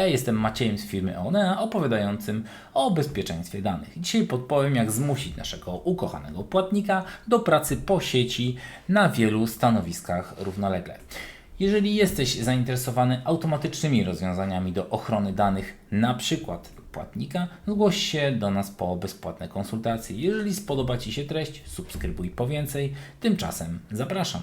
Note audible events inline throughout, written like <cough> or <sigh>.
Jestem Maciejem z firmy Onea, opowiadającym o bezpieczeństwie danych. Dzisiaj podpowiem, jak zmusić naszego ukochanego płatnika do pracy po sieci na wielu stanowiskach równolegle. Jeżeli jesteś zainteresowany automatycznymi rozwiązaniami do ochrony danych, na przykład płatnika, zgłoś się do nas po bezpłatne konsultacje. Jeżeli spodoba Ci się treść, subskrybuj po więcej. Tymczasem zapraszam.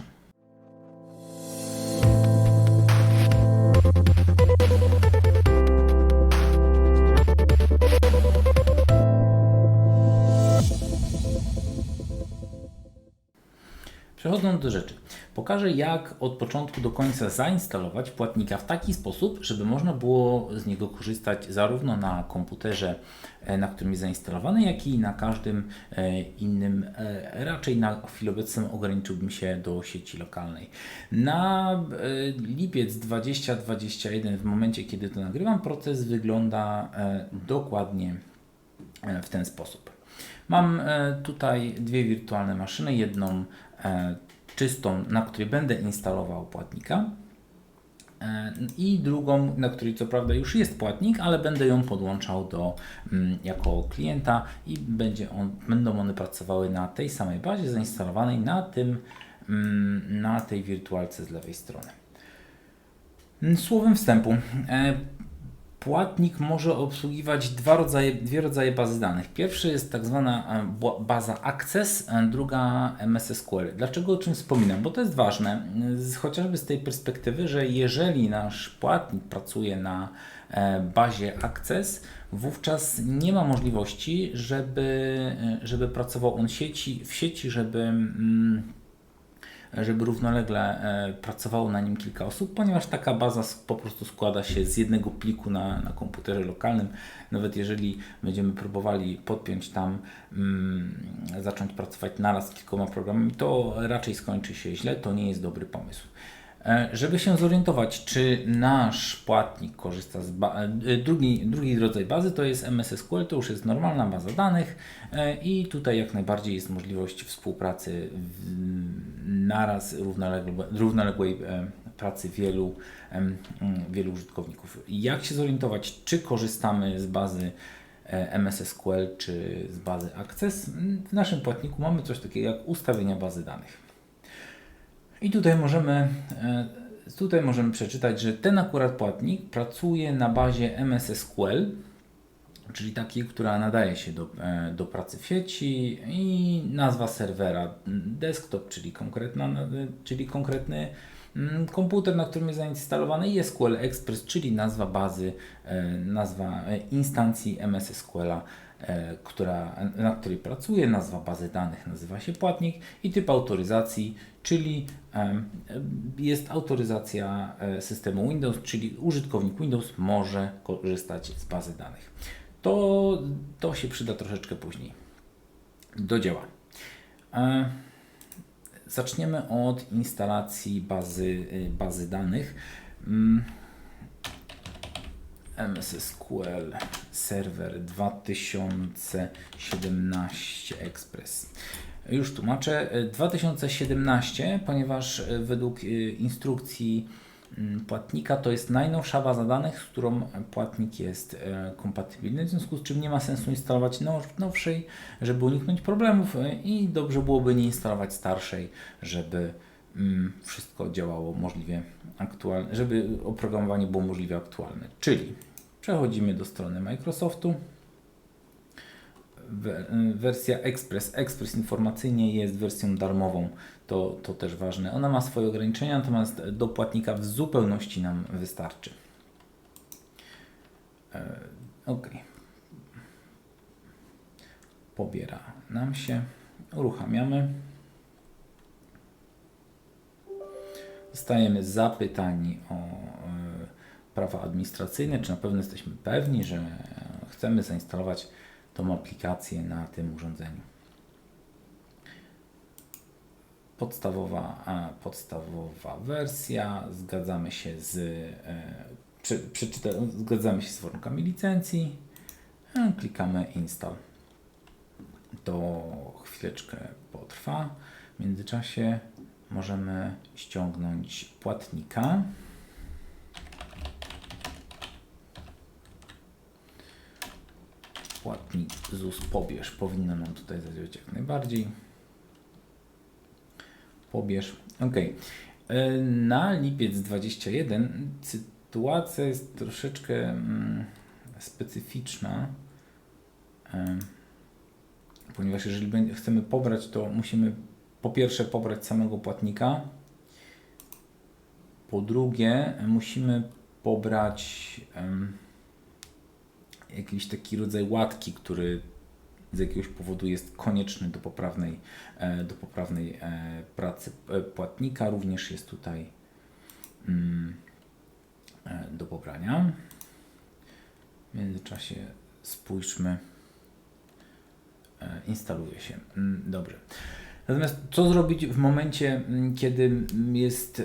Przechodząc do rzeczy, pokażę jak od początku do końca zainstalować płatnika w taki sposób, żeby można było z niego korzystać zarówno na komputerze, e, na którym jest zainstalowany, jak i na każdym e, innym. e, Raczej na chwilę obecną ograniczyłbym się do sieci lokalnej. Na lipiec 2021, w momencie kiedy to nagrywam, proces wygląda dokładnie w ten sposób. Mam tutaj dwie wirtualne maszyny, jedną czystą, na której będę instalował płatnika e, i drugą, na której co prawda już jest płatnik, ale będę ją podłączał do, mm, jako klienta i będzie on, będą one pracowały na tej samej bazie zainstalowanej na, tym, mm, na tej wirtualce z lewej strony. Mm, Słowem wstępu. E, Płatnik może obsługiwać dwa rodzaje, dwie rodzaje bazy danych. Pierwszy jest tak zwana e, baza Access, druga MS SQL. Dlaczego o czym wspominam? Bo to jest ważne, z, chociażby z tej perspektywy, że jeżeli nasz płatnik pracuje na e, bazie Access, wówczas nie ma możliwości, żeby, e, żeby pracował on sieci, w sieci, żeby. Mm, żeby równolegle e, pracowało na nim kilka osób, ponieważ taka baza po prostu składa się z jednego pliku na, na komputerze lokalnym. Nawet jeżeli będziemy próbowali podpiąć tam, mm, zacząć pracować naraz z kilkoma programami, to raczej skończy się źle, to nie jest dobry pomysł. E, Żeby się zorientować, czy nasz płatnik korzysta z e, drugi, drugi rodzaj bazy, to jest MS SQL, to już jest normalna baza danych e, i tutaj jak najbardziej jest możliwość współpracy naraz równoległej e, pracy wielu, wielu użytkowników. Jak się zorientować, czy korzystamy z bazy MS SQL, czy z bazy Access? W naszym płatniku mamy coś takiego jak ustawienia bazy danych. I tutaj możemy, e, tutaj możemy przeczytać, że ten akurat płatnik pracuje na bazie MS SQL, czyli takiej, która nadaje się do, e, do pracy w sieci i nazwa serwera desktop, czyli, konkretna, czyli konkretny mm, komputer, na którym jest zainstalowany i SQL Express, czyli nazwa bazy, e, nazwa instancji MS SQL-a, e, która, na której pracuje, nazwa bazy danych nazywa się płatnik i typ autoryzacji, czyli jest autoryzacja e, systemu Windows, czyli użytkownik Windows może korzystać z bazy danych. To, to się przyda troszeczkę później. Do dzieła. E, Zaczniemy od instalacji bazy, bazy danych. MS SQL Server 2017 Express. Już tłumaczę. Y, 2017, ponieważ y, według y, instrukcji mm, płatnika to jest najnowsza baza danych, z którą płatnik jest e, kompatybilny, w związku z czym nie ma sensu instalować now- nowszej, żeby uniknąć problemów e, i dobrze byłoby nie instalować starszej, żeby mm, wszystko działało możliwie aktualnie, żeby oprogramowanie było możliwie aktualne. Czyli przechodzimy do strony Microsoftu. We- Wersja Express. Express informacyjnie jest wersją darmową, to, to też ważne. Ona ma swoje ograniczenia, natomiast do płatnika w zupełności nam wystarczy. E, ok. Pobiera nam się. Uruchamiamy. Zostajemy zapytani o prawa administracyjne, czy na pewno jesteśmy pewni, że chcemy zainstalować tą aplikację na tym urządzeniu. Podstawowa, podstawowa wersja, zgadzamy się z, e, przeczyta, zgadzamy się z warunkami licencji, klikamy install. To chwileczkę potrwa. W międzyczasie możemy ściągnąć płatnika. Płatnik ZUS pobierz powinno nam tutaj zadziałać jak najbardziej. Pobierz. Ok. E, Na lipiec 21 sytuacja jest troszeczkę mm, specyficzna, ponieważ jeżeli chcemy pobrać, to musimy po pierwsze pobrać samego płatnika, po drugie musimy pobrać jakiś taki rodzaj łatki, który z jakiegoś powodu jest konieczny do poprawnej, e, do poprawnej e, pracy e, płatnika. Również jest tutaj mm, do pobrania. W międzyczasie spójrzmy. Instaluje się. Mm, Dobrze. Natomiast co zrobić w momencie, mm, kiedy jest,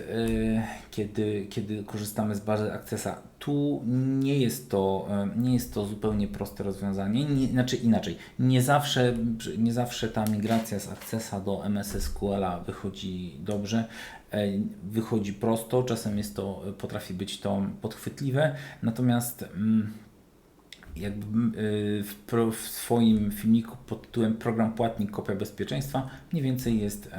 kiedy, kiedy korzystamy z bazy Accessa? Tu nie jest to, e, nie jest to zupełnie proste rozwiązanie, nie, znaczy inaczej, nie zawsze, nie zawsze ta migracja z Accessa do MS SQL-a wychodzi dobrze, e, wychodzi prosto, czasem jest to, potrafi być to podchwytliwe, natomiast mm, jakby y, w, w swoim filmiku pod tytułem Program Płatnik Kopia Bezpieczeństwa mniej więcej jest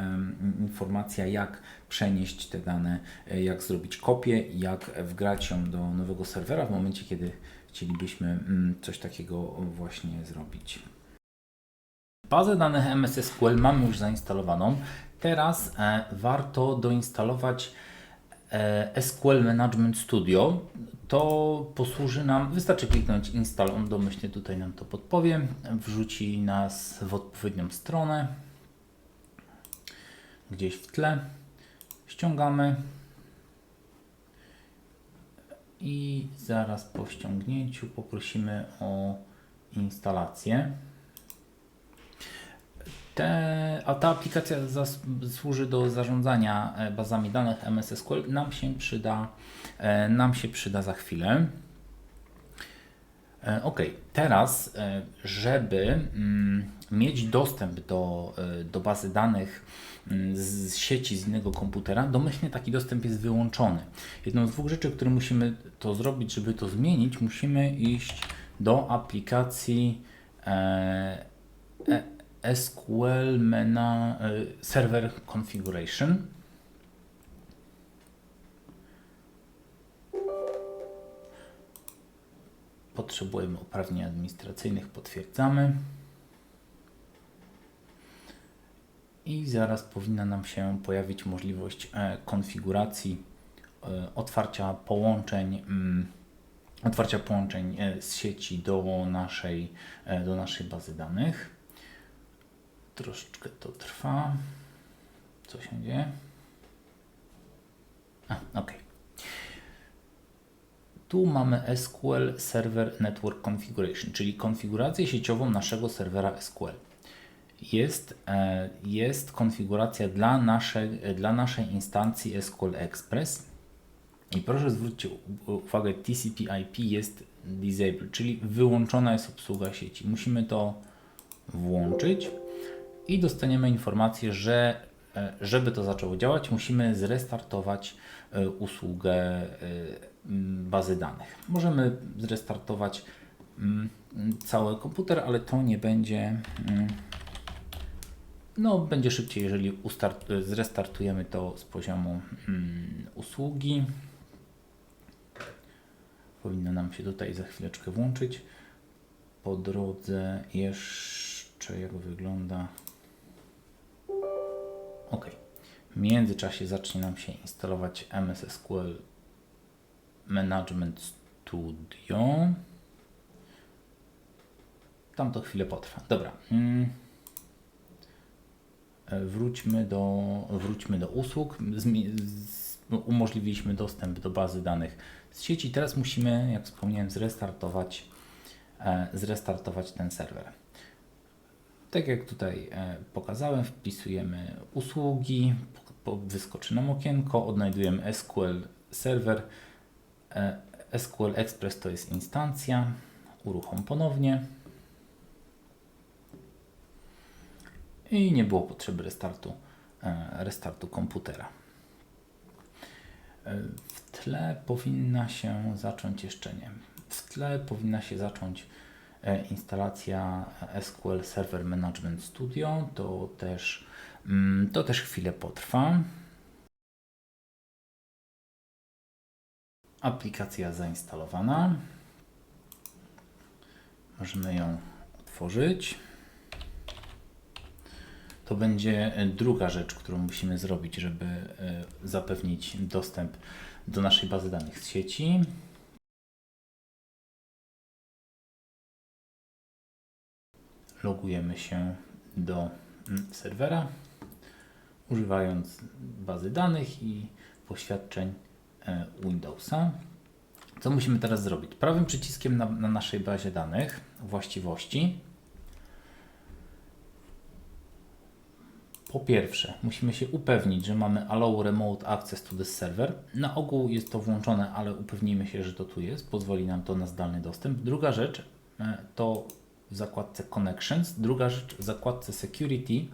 informacja, jak przenieść te dane, e, jak zrobić kopię, jak wgrać ją do nowego serwera w momencie, kiedy chcielibyśmy coś takiego właśnie zrobić. Bazę danych MS SQL mamy już zainstalowaną. Teraz e, warto doinstalować e, SQL Management Studio. To posłuży nam, wystarczy kliknąć install, on domyślnie tutaj nam to podpowie, wrzuci nas w odpowiednią stronę, gdzieś w tle, ściągamy i zaraz po ściągnięciu poprosimy o instalację. Te, a ta aplikacja zas, służy do zarządzania e, bazami danych MS SQL. Nam się przyda, e, nam się przyda za chwilę. E, Ok, teraz, żeby mm, mieć dostęp do, do bazy danych mm, z sieci z innego komputera, domyślnie taki dostęp jest wyłączony. Jedną z dwóch rzeczy, które musimy to zrobić, żeby to zmienić, musimy iść do aplikacji e, e, SQL Mena, e, Server Configuration. Potrzebujemy uprawnień administracyjnych, potwierdzamy. I zaraz powinna nam się pojawić możliwość e, konfiguracji e, otwarcia połączeń, mm, otwarcia połączeń e, z sieci do naszej, do naszej bazy danych. Troszeczkę to trwa. Co się dzieje? A, ok. Tu mamy SQL Server Network Configuration, czyli konfigurację sieciową naszego serwera SQL. Jest, e, jest konfiguracja dla naszej, dla naszej instancji SQL Express. I proszę zwróćcie u- uwagę, TCP/IP jest disabled, czyli wyłączona jest obsługa sieci. Musimy to włączyć i dostaniemy informację, że e, żeby to zaczęło działać, musimy zrestartować e, usługę e, bazy danych. Możemy zrestartować cały komputer, ale to nie będzie. No, będzie szybciej, jeżeli zrestartujemy to z poziomu usługi. Powinno nam się tutaj za chwileczkę włączyć. Po drodze jeszcze jak wygląda. OK. W międzyczasie zacznie nam się instalować MS SQL Management Studio. Tam to chwilę potrwa. Dobra. Mm. E, Wróćmy do, wróćmy do usług. Umożliwiliśmy dostęp do bazy danych z sieci. Teraz musimy, jak wspomniałem, zrestartować, e, zrestartować ten serwer. Tak jak tutaj e, pokazałem, wpisujemy usługi, wyskoczy nam okienko, odnajdujemy SQL Server. E, SQL Express to jest instancja. Uruchom ponownie. I nie było potrzeby restartu, e, restartu komputera. W tle powinna się zacząć jeszcze nie. W tle powinna się zacząć instalacja SQL Server Management Studio, to też, mm, to też chwilę potrwa. Aplikacja zainstalowana. Możemy ją otworzyć. To będzie e, druga rzecz, którą musimy zrobić, żeby e, zapewnić dostęp do naszej bazy danych z sieci. Logujemy się do mm, serwera, używając bazy danych i poświadczeń e, Windowsa. Co musimy teraz zrobić? Prawym przyciskiem na, na naszej bazie danych właściwości Po pierwsze, musimy się upewnić, że mamy Allow Remote Access to this server. Na ogół jest to włączone, ale upewnijmy się, że to tu jest. Pozwoli nam to na zdalny dostęp. Druga rzecz e, to w zakładce Connections. Druga rzecz w zakładce Security.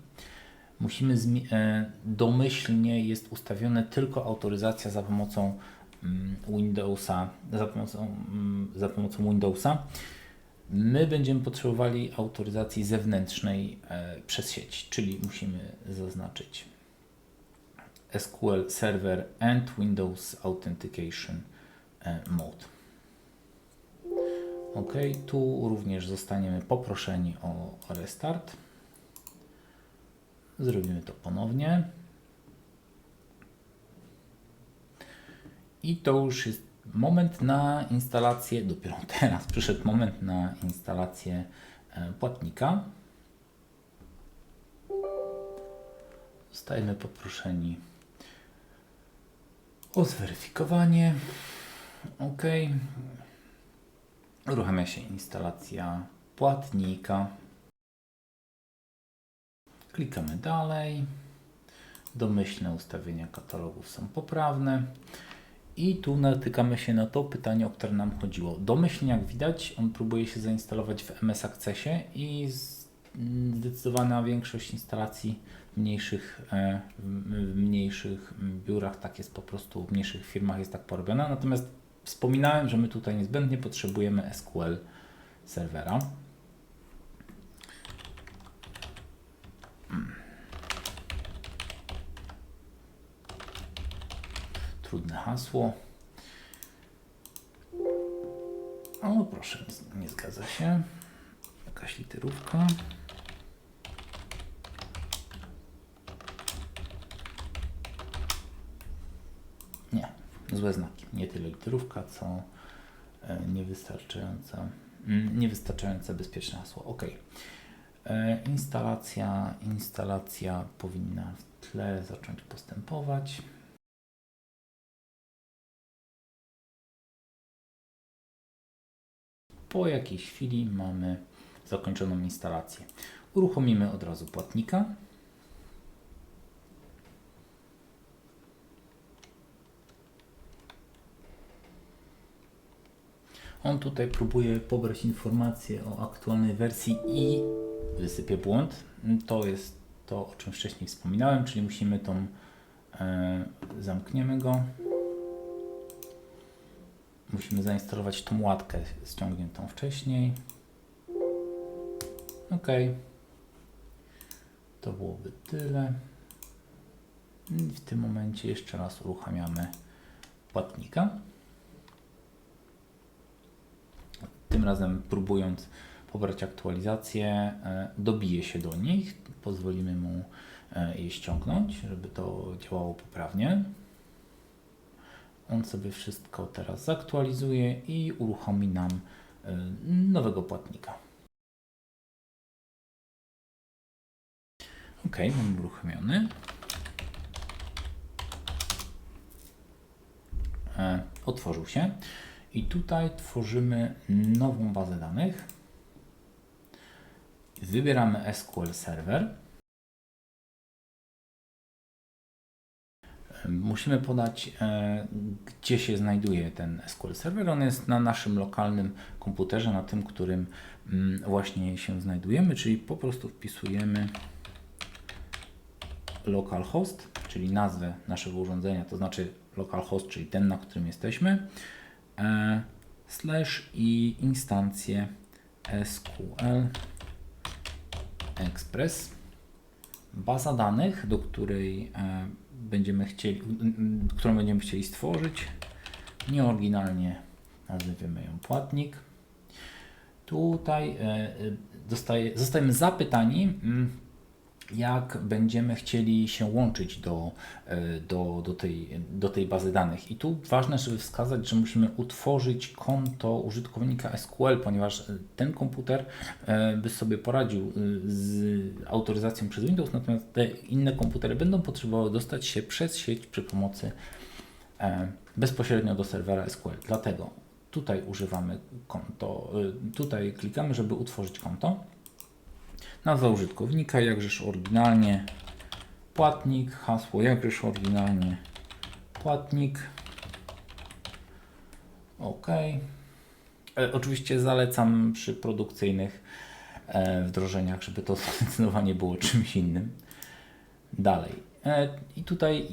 Musimy e, domyślnie jest ustawione tylko autoryzacja za pomocą mm, Windowsa, za pomocą, mm, za pomocą Windowsa. My będziemy potrzebowali autoryzacji zewnętrznej e, przez sieć, czyli musimy zaznaczyć SQL Server and Windows Authentication e, Mode. OK, tu również zostaniemy poproszeni o restart. Zrobimy to ponownie. I to już jest moment na instalację, dopiero <laughs> teraz przyszedł moment na instalację e, płatnika. Zostajemy poproszeni o zweryfikowanie. OK. Uruchamia się instalacja płatnika. Klikamy dalej. Domyślne ustawienia katalogów są poprawne. I tu natykamy się na to pytanie, o które nam chodziło. Domyślnie, jak widać, on próbuje się zainstalować w MS Accessie i zdecydowana większość instalacji w mniejszych, e, w mniejszych biurach, tak jest po prostu, w mniejszych firmach jest tak porobiona. Natomiast wspominałem, że my tutaj niezbędnie potrzebujemy SQL serwera. trudne hasło. O, proszę, nie zgadza się. Jakaś literówka. Nie, złe znaki. Nie tyle literówka, co e, niewystarczająca, mm, niewystarczające bezpieczne hasło. OK. E, instalacja, instalacja powinna w tle zacząć postępować. Po jakiejś chwili mamy zakończoną instalację. Uruchomimy od razu płatnika. On tutaj próbuje pobrać informacje o aktualnej wersji i wysypie błąd. To jest to, o czym wcześniej wspominałem, czyli musimy tą, e, zamkniemy go. Musimy zainstalować tą łatkę ściągniętą wcześniej. OK. To byłoby tyle. I w tym momencie jeszcze raz uruchamiamy płatnika. Tym razem próbując pobrać aktualizację, e, dobije się do nich. Pozwolimy mu e, je ściągnąć, żeby to działało poprawnie. On sobie wszystko teraz zaktualizuje i uruchomi nam y, nowego płatnika. OK, mam uruchomiony. E, otworzył się i tutaj tworzymy nową bazę danych. Wybieramy SQL Server. Musimy podać, e, gdzie się znajduje ten SQL Server. On jest na naszym lokalnym komputerze, na tym, którym mm, właśnie się znajdujemy, czyli po prostu wpisujemy localhost, czyli nazwę naszego urządzenia, to znaczy localhost, czyli ten, na którym jesteśmy, slash i instancję SQL Express. Baza danych, do której e, będziemy chcieli, którą będziemy chcieli stworzyć. Nieoryginalnie nazwiemy ją płatnik. Tutaj e, e, dostaje, zostajemy zapytani, mm, jak będziemy chcieli się łączyć do, e, do, do, tej, do tej bazy danych. I tu ważne, żeby wskazać, że musimy utworzyć konto użytkownika SQL, ponieważ e, ten komputer e, by sobie poradził z autoryzacją przez Windows, natomiast te inne komputery będą potrzebowały dostać się przez sieć przy pomocy bezpośrednio do serwera SQL. Dlatego tutaj używamy konto, tutaj klikamy, żeby utworzyć konto. Nazwa użytkownika, jakżeż oryginalnie płatnik, hasło jakżeż oryginalnie płatnik. OK. E, oczywiście zalecam przy produkcyjnych e, wdrożeniach, żeby to <laughs> zdecydowanie było czymś innym. Dalej. E, I tutaj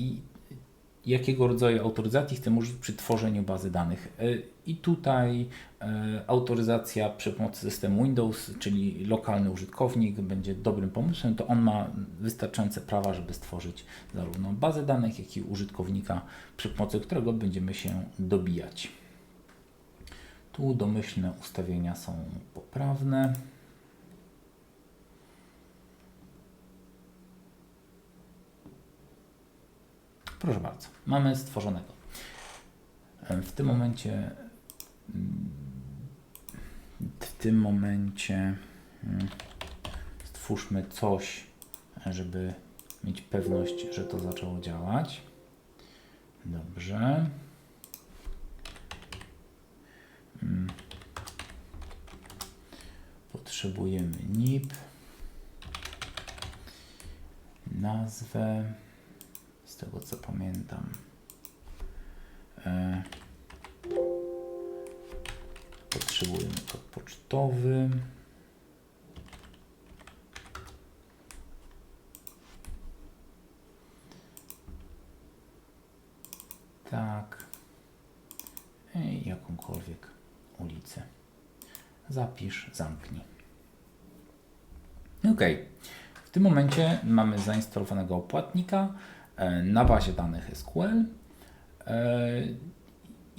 jakiego rodzaju autoryzacji chcemy użyć przy tworzeniu bazy danych. E, I tutaj e, autoryzacja przy pomocy systemu Windows, czyli lokalny użytkownik, będzie dobrym pomysłem. To on ma wystarczające prawa, żeby stworzyć zarówno bazę danych, jak i użytkownika, przy pomocy którego będziemy się dobijać. Tu domyślne ustawienia są poprawne. Proszę bardzo, mamy stworzonego. W tym momencie, mm, w tym momencie mm, stwórzmy coś, żeby mieć pewność, że to zaczęło działać. Dobrze. Mm. Potrzebujemy NIP, nazwę tego co pamiętam. E, potrzebujemy kod pocztowy. Tak. I jakąkolwiek ulicę. Zapisz, zamknij. Ok. W tym momencie mamy zainstalowanego płatnika e, na bazie danych SQL e,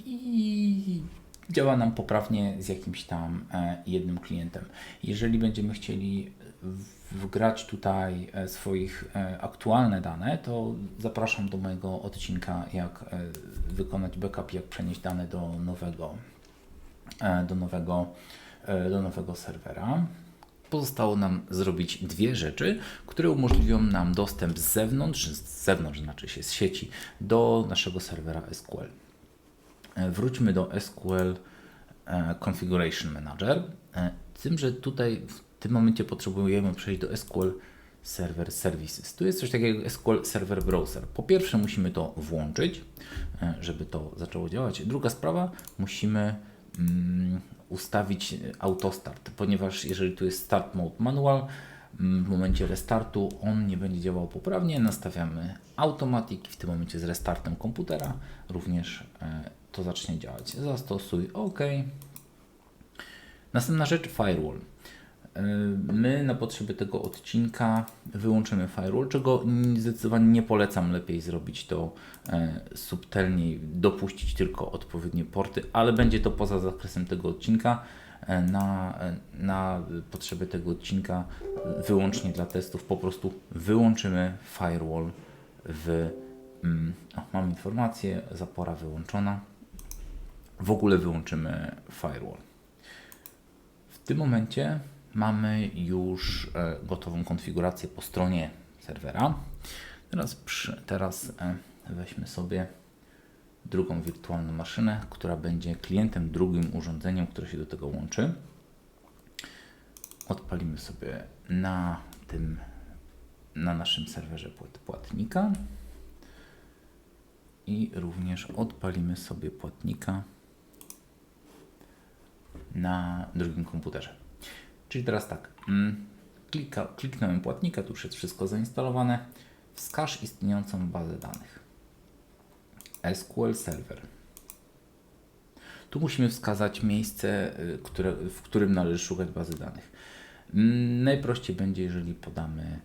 i działa nam poprawnie z jakimś tam e, jednym klientem. Jeżeli będziemy chcieli wgrać tutaj e, swoich e, aktualne dane, to zapraszam do mojego odcinka, jak e, wykonać backup, jak przenieść dane do nowego, e, do nowego, e, do nowego serwera. Pozostało nam zrobić dwie rzeczy, które umożliwią nam dostęp z zewnątrz, z zewnątrz znaczy się z sieci, do naszego serwera SQL. E, Wróćmy do SQL e, Configuration Manager. E, tym, że tutaj w tym momencie potrzebujemy przejść do SQL Server Services. Tu jest coś takiego jak SQL Server Browser. Po pierwsze musimy to włączyć, żeby to zaczęło działać. Druga sprawa, musimy mm, ustawić autostart, ponieważ jeżeli tu jest Start Mode Manual, mm, w momencie restartu on nie będzie działał poprawnie. Nastawiamy Automatic i w tym momencie z restartem komputera również e, to zacznie działać. Zastosuj OK. Następna rzecz Firewall. E, My na potrzeby tego odcinka wyłączymy firewall, czego zdecydowanie nie polecam. Lepiej zrobić to e, subtelniej, dopuścić tylko odpowiednie porty, ale będzie to poza zakresem tego odcinka. E, Na, e, na potrzeby tego odcinka, wyłącznie dla testów, po prostu wyłączymy firewall w. Mm, o, mam informację, zapora wyłączona. W ogóle wyłączymy firewall. W tym momencie mamy już e, gotową konfigurację po stronie serwera. Teraz, przy, teraz e, weźmy sobie drugą wirtualną maszynę, która będzie klientem, drugim urządzeniem, które się do tego łączy. Odpalimy sobie na tym, na naszym serwerze płat- płatnika i również odpalimy sobie płatnika na drugim komputerze. Czyli teraz tak, mm, klika, kliknąłem płatnika, tu już jest wszystko zainstalowane. Wskaż istniejącą bazę danych. SQL Server. Tu musimy wskazać miejsce, y, które, w którym należy szukać bazy danych. Mm, Najprościej będzie, jeżeli podamy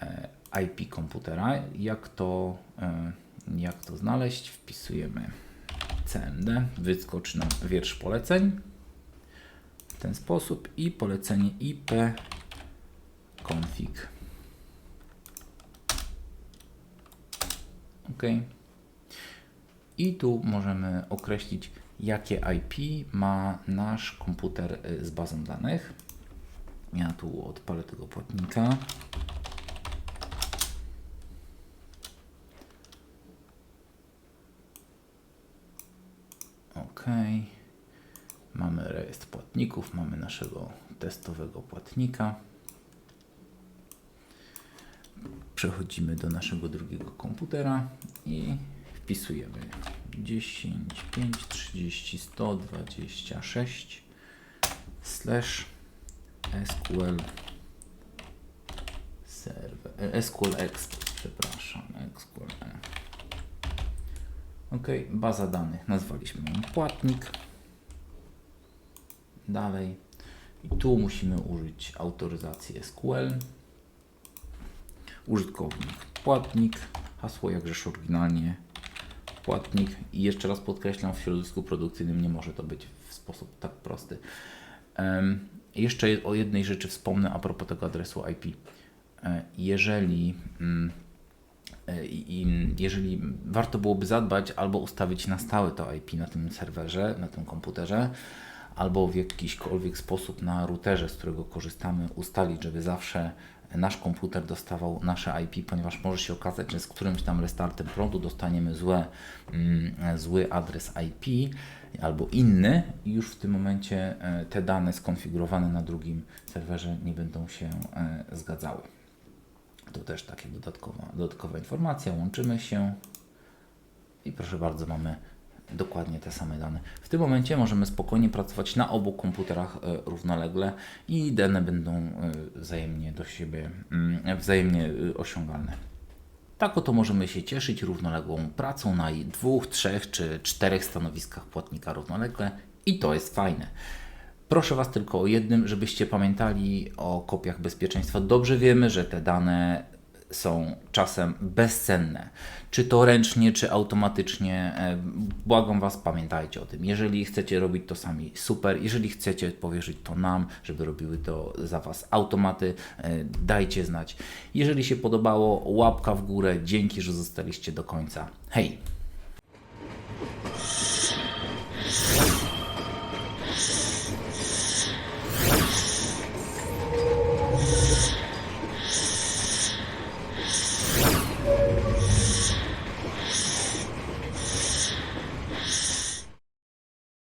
e, IP komputera. Jak to, e, jak to znaleźć? Wpisujemy CMD, wyskoczy nam wiersz poleceń ten sposób i polecenie IP config. OK. I tu możemy określić, jakie IP ma nasz komputer y, z bazą danych. Ja tu odpalę tego płatnika. OK. Mamy rejestr płatników, mamy naszego testowego płatnika. Przechodzimy do naszego drugiego komputera i wpisujemy 10, 5, 30, 126 slash SQL server, e, SQL Expert, przepraszam, SQL. e. Ok, baza danych, nazwaliśmy ją płatnik. Dalej. I tu musimy użyć autoryzacji SQL. Użytkownik płatnik, hasło jakżeż oryginalnie płatnik i jeszcze raz podkreślam, w środowisku produkcyjnym nie może to być w sposób tak prosty. Em, jeszcze o jednej rzeczy wspomnę a propos tego adresu IP. E, Jeżeli, mm, e, jeżeli warto byłoby zadbać albo ustawić na stałe to IP na tym serwerze, na tym komputerze, albo w jakiśkolwiek sposób na routerze, z którego korzystamy, ustalić, żeby zawsze nasz komputer dostawał nasze IP, ponieważ może się okazać, że z którymś tam restartem prądu dostaniemy złe, mm, zły adres IP albo inny i już w tym momencie e, te dane skonfigurowane na drugim serwerze nie będą się e, zgadzały. To też takie dodatkowa, dodatkowa informacja. Łączymy się i proszę bardzo, mamy dokładnie te same dane. W tym momencie możemy spokojnie pracować na obu komputerach e, równolegle i dane będą e, wzajemnie do siebie, mm, wzajemnie e, osiągalne. Tak oto możemy się cieszyć równoległą pracą na dwóch, trzech czy czterech stanowiskach płatnika równolegle i to jest fajne. Proszę Was tylko o jednym, żebyście pamiętali o kopiach bezpieczeństwa. Dobrze wiemy, że te dane są czasem bezcenne. Czy to ręcznie, czy automatycznie. e, Błagam Was, pamiętajcie o tym. Jeżeli chcecie robić to sami, super. Jeżeli chcecie powierzyć to nam, żeby robiły to za Was automaty, e, dajcie znać. Jeżeli się podobało, łapka w górę. Dzięki, że zostaliście do końca. Hej!